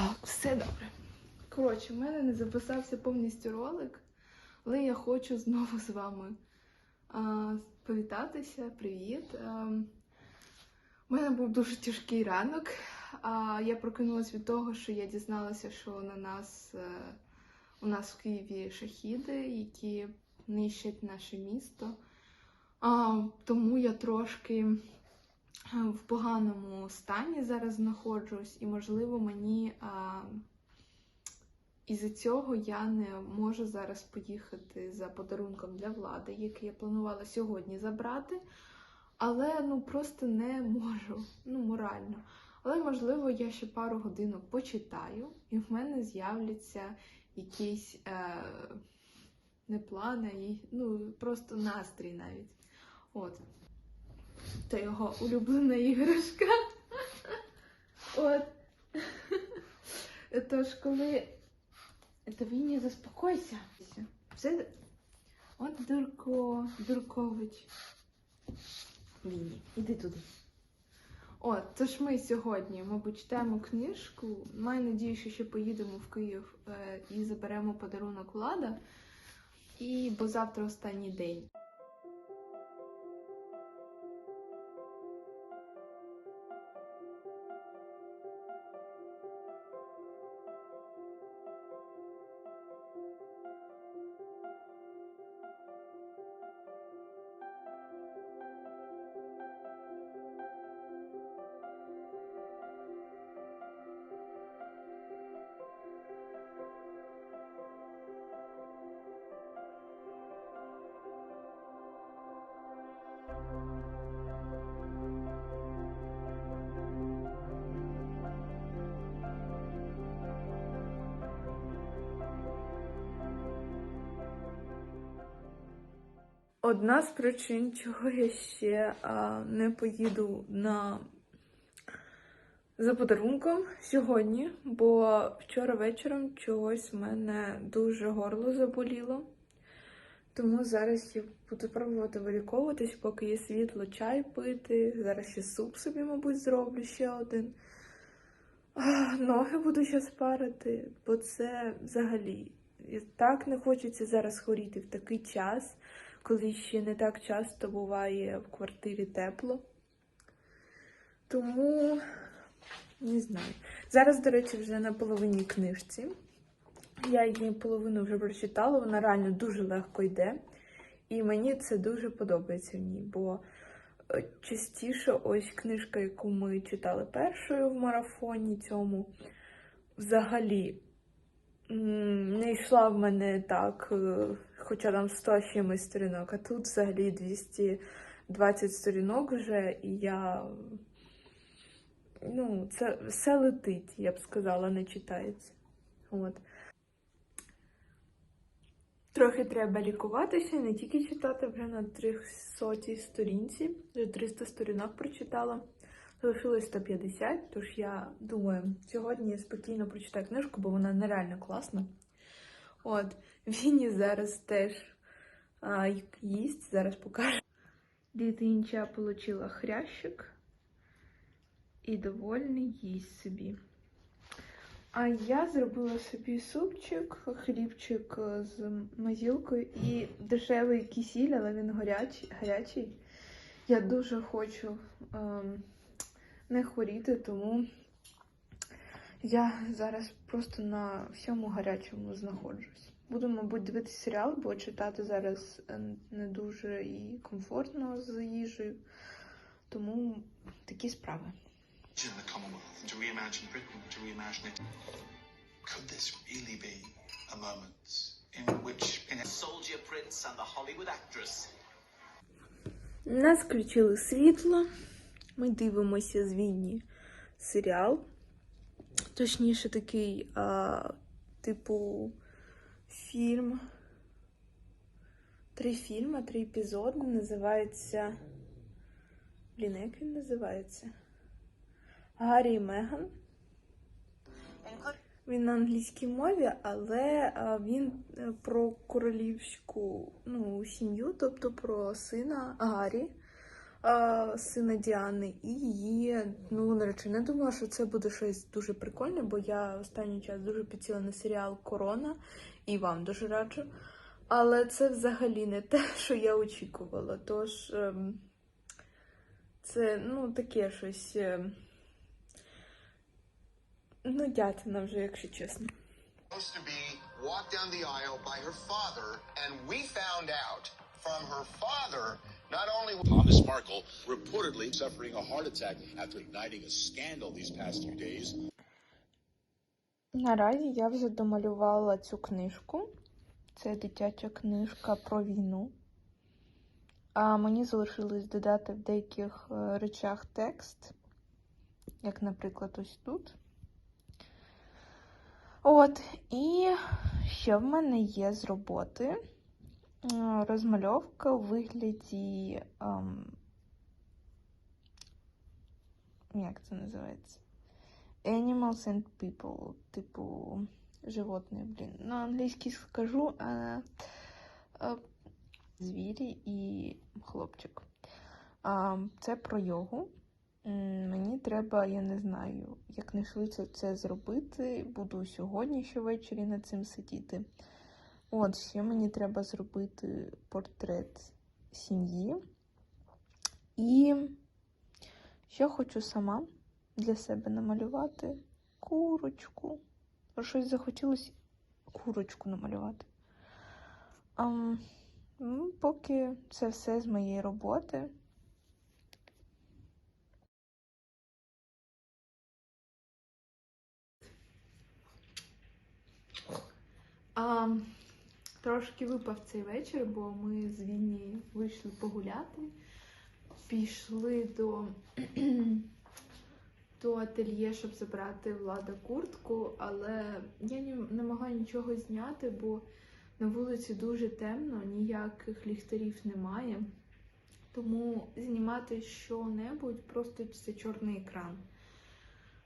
Так, все добре. Коротше, в мене не записався повністю ролик, але я хочу знову з вами а, повітатися. Привіт. А, у мене був дуже тяжкий ранок. А, я прокинулась від того, що я дізналася, що на нас е, у нас в Києві шахіди, які нищать наше місто. А, тому я трошки в поганому стані зараз знаходжусь, і, можливо, мені а, із-за цього я не можу зараз поїхати за подарунком для влади, який я планувала сьогодні забрати. Але ну просто не можу, ну морально. Але можливо я ще пару годинок почитаю, і в мене з'являться якісь е, не плани, ну просто настрій навіть. От. Це його улюблена іграшка. От. Тож, коли. Це Вінні, заспокойся. Все. От Дурко, Дуркович. Вінні, іди туди. От, тож ми сьогодні, мабуть, читаємо книжку. Маю надію, що ще поїдемо в Київ е, і заберемо подарунок влада. І бо завтра останній день. Одна з причин, чого я ще а, не поїду на за подарунком сьогодні, бо вчора вечором чогось в мене дуже горло заболіло. Тому зараз я буду пробувати виліковуватись, поки є світло, чай пити. Зараз ще суп собі, мабуть, зроблю ще один. Ноги буду ще спарити, бо це взагалі так не хочеться зараз хворіти в такий час, коли ще не так часто буває в квартирі тепло. Тому не знаю. Зараз, до речі, вже на половині книжці. Я її половину вже прочитала, вона реально дуже легко йде. І мені це дуже подобається в ній, бо е, частіше ось книжка, яку ми читали першою в марафоні цьому, взагалі не йшла в мене так, е, хоча там 100 з чимось сторінок, а тут взагалі 220 сторінок вже, і я. Ну, це все летить, я б сказала, не читається. От. Трохи треба лікуватися, не тільки читати вже на 300 сторінці, вже 300 сторінок прочитала. Залишилось 150, тож я думаю, сьогодні спокійно прочитаю книжку, бо вона нереально класна. От, Вінні зараз теж а, їсть, зараз покажу. Дитинча отримала хрящик і довольний їсть собі. А я зробила собі супчик, хлібчик з мазілкою і дешевий кисіль, але він гарячий. гарячий. Я дуже хочу ем, не хворіти, тому я зараз просто на всьому гарячому знаходжусь. Буду, мабуть, дивитися серіал, бо читати зараз е, не дуже і комфортно з їжею. Тому такі справи. In the Commonwealth, to reimagine Britain, to reimagine it. Could this really be a moment in which, in a Soldier Prince and the Hollywood actress. Нас включили світло. Ми дивимося з Вінні серіал. Точніше, такий, а, типу, фільм. Три фільми, три епізоди. Називається. Блін, як він називається? Гаррі і Меган. Він на англійській мові, але він е, про королівську ну, сім'ю, тобто про сина Гаррі. сина Діани і її ну, наречена. Думала, що це буде щось дуже прикольне, бо я останній час дуже підсіла на серіал Корона і вам дуже раджу. Але це взагалі не те, що я очікувала. Тож ем, це ну, таке щось. Ем, Ну, дятина вже, якщо чесно. to be walked down the aisle by her father, and we found out from her father not only was Thomas Markle reportedly suffering a heart attack after igniting a scandal these past few days. Наразі я вже домалювала цю книжку. Це дитяча книжка про війну. А мені залишилось додати в деяких е, речах текст, як, наприклад, ось тут. От, і ще в мене є з роботи е, розмальовка у вигляді. ем, як це називається? Animals and people, типу животне, блін. На англійській скажу, а, а, звірі і хлопчик. А, це про йогу. Мені треба, я не знаю, як не швидше це зробити. Буду сьогодні ще ввечері над цим сидіти. От, ще мені треба зробити портрет сім'ї. І ще хочу сама для себе намалювати курочку. Щось захотілося курочку намалювати. Ам, ну, поки це все з моєї роботи. А, трошки випав цей вечір, бо ми з Вінні вийшли погуляти, пішли до до ательє, щоб забрати влада куртку, але я ні- не могла нічого зняти, бо на вулиці дуже темно, ніяких ліхтарів немає. Тому знімати що-небудь просто це чорний екран.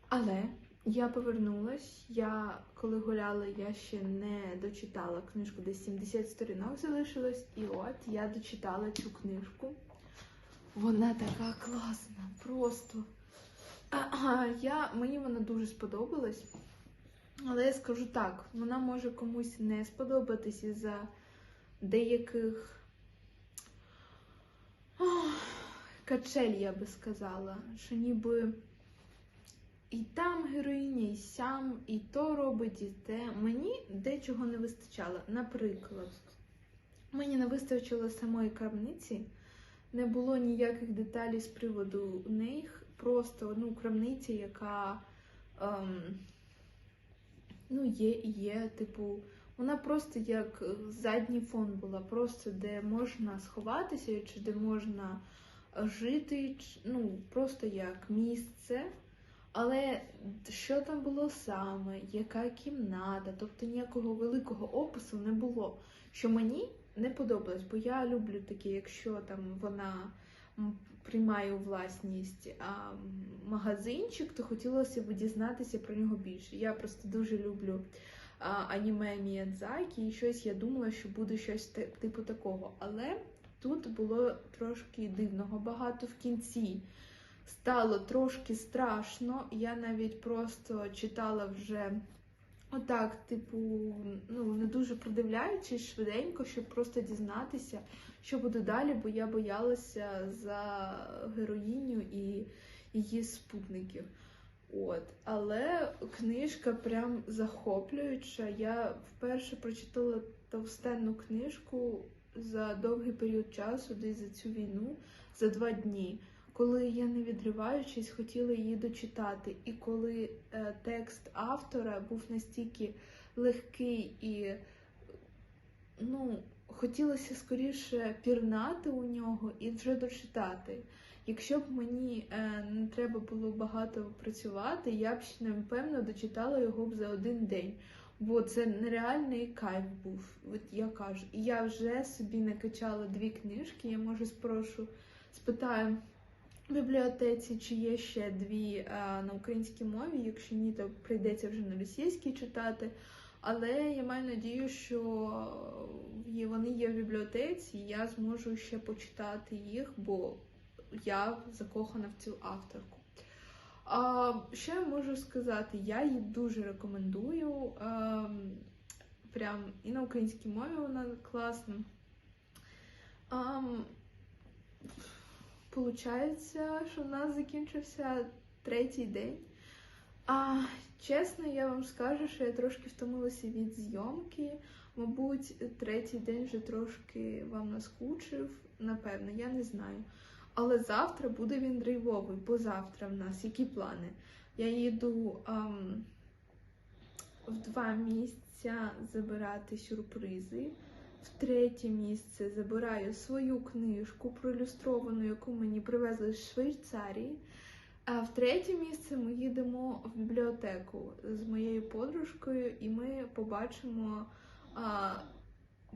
Але я повернулась. Я коли гуляла, я ще не дочитала книжку, десь 70 сторінок залишилось, і от я дочитала цю книжку. Вона така класна, просто. А, я, мені вона дуже сподобалась. Але я скажу так, вона може комусь не сподобатись із-за деяких ох, качель, я би сказала. Що ніби і там героїня, і сям, і то робить, і те. Мені дечого не вистачало. Наприклад, мені не вистачило самої крамниці, не було ніяких деталей з приводу них. Просто одну крамницю, яка ем, ну, є і є, типу, вона просто як задній фон була, просто де можна сховатися, чи де можна жити, ну, просто як місце. Але що там було саме, яка кімната, тобто ніякого великого опису не було. Що мені не подобалось, бо я люблю такі, якщо там вона приймає у власність а, магазинчик, то хотілося б дізнатися про нього більше. Я просто дуже люблю а, аніме Міядзакі, і щось я думала, що буде щось типу такого. Але тут було трошки дивного багато в кінці. Стало трошки страшно. Я навіть просто читала вже отак, типу, ну не дуже продивляючись швиденько, щоб просто дізнатися, що буде далі, бо я боялася за героїню і її спутників. От, але книжка прям захоплююча. Я вперше прочитала товстенну книжку за довгий період часу, десь за цю війну, за два дні. Коли я не відриваючись, хотіла її дочитати, і коли е, текст автора був настільки легкий і ну, хотілося скоріше пірнати у нього і вже дочитати. Якщо б мені е, не треба було багато працювати, я б ще напевно дочитала його б за один день. Бо це нереальний кайф був, от я кажу. Я вже собі накачала дві книжки. Я може спрошу, спитаю бібліотеці, чи є ще дві е, на українській мові. Якщо ні, то прийдеться вже на російській читати. Але я маю надію, що вони є в бібліотеці, і я зможу ще почитати їх, бо я закохана в цю авторку. А, я можу сказати? Я її дуже рекомендую. Ем, прям і на українській мові вона класна. Ем, Получається, що в нас закінчився третій день. А чесно, я вам скажу, що я трошки втомилася від зйомки. Мабуть, третій день вже трошки вам наскучив, напевно, я не знаю. Але завтра буде він драйвовий, бо завтра в нас які плани? Я їду ам, в два місця забирати сюрпризи. В третє місце забираю свою книжку проілюстровану, яку мені привезли з Швейцарії. А в третє місце ми їдемо в бібліотеку з моєю подружкою, і ми побачимо. А,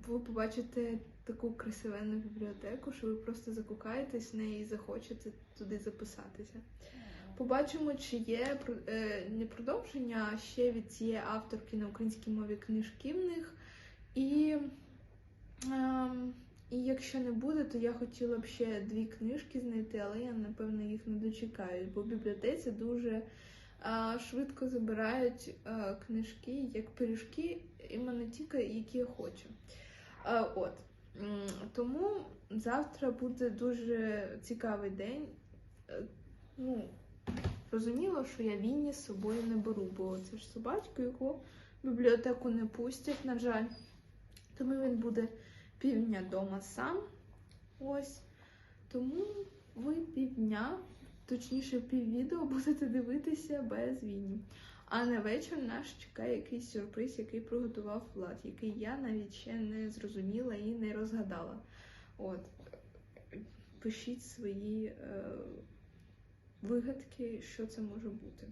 ви побачите таку красивенну бібліотеку, що ви просто закохаєтесь в неї і захочете туди записатися. Побачимо, чи є е, не продовження а ще від цієї авторки на українській мові книжки в них. І, і якщо не буде, то я хотіла б ще дві книжки знайти, але я напевно їх не дочекаюсь, бо в бібліотеці дуже а, швидко забирають а, книжки як пиріжки, іменно ті, які я хочу. А, от. Тому завтра буде дуже цікавий день. Е, Ну, Розуміло, що я Вінні з собою не беру, бо це ж собачка, яку в бібліотеку не пустять, на жаль. Тому він буде півдня вдома сам. Ось. Тому ви півдня, точніше піввідео будете дивитися без Вінні. А на вечір нас чекає якийсь сюрприз, який приготував Влад, який я навіть ще не зрозуміла і не розгадала. От. Пишіть свої. Е вигадки, що це може бути.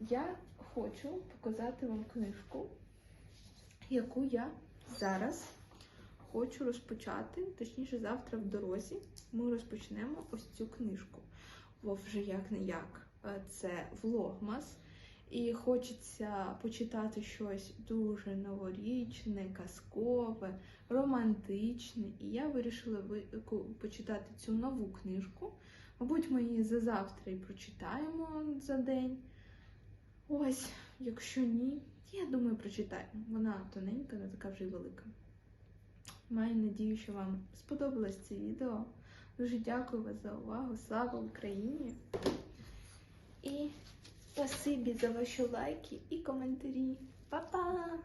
Я хочу показати вам книжку, яку я зараз хочу розпочати, точніше, завтра в дорозі ми розпочнемо ось цю книжку. Бо вже як не як. е, Це влогмас. І хочеться почитати щось дуже новорічне, казкове, романтичне. І я вирішила почитати цю нову книжку. Мабуть, ми її за завтра і прочитаємо за день. Ось, якщо ні, я думаю, прочитаю. Вона тоненька, не така вже й велика. Маю надію, що вам сподобалось це відео. Дуже дякую вас за увагу. Слава Україні! І спасибі за ваші лайки і коментарі. Па-па!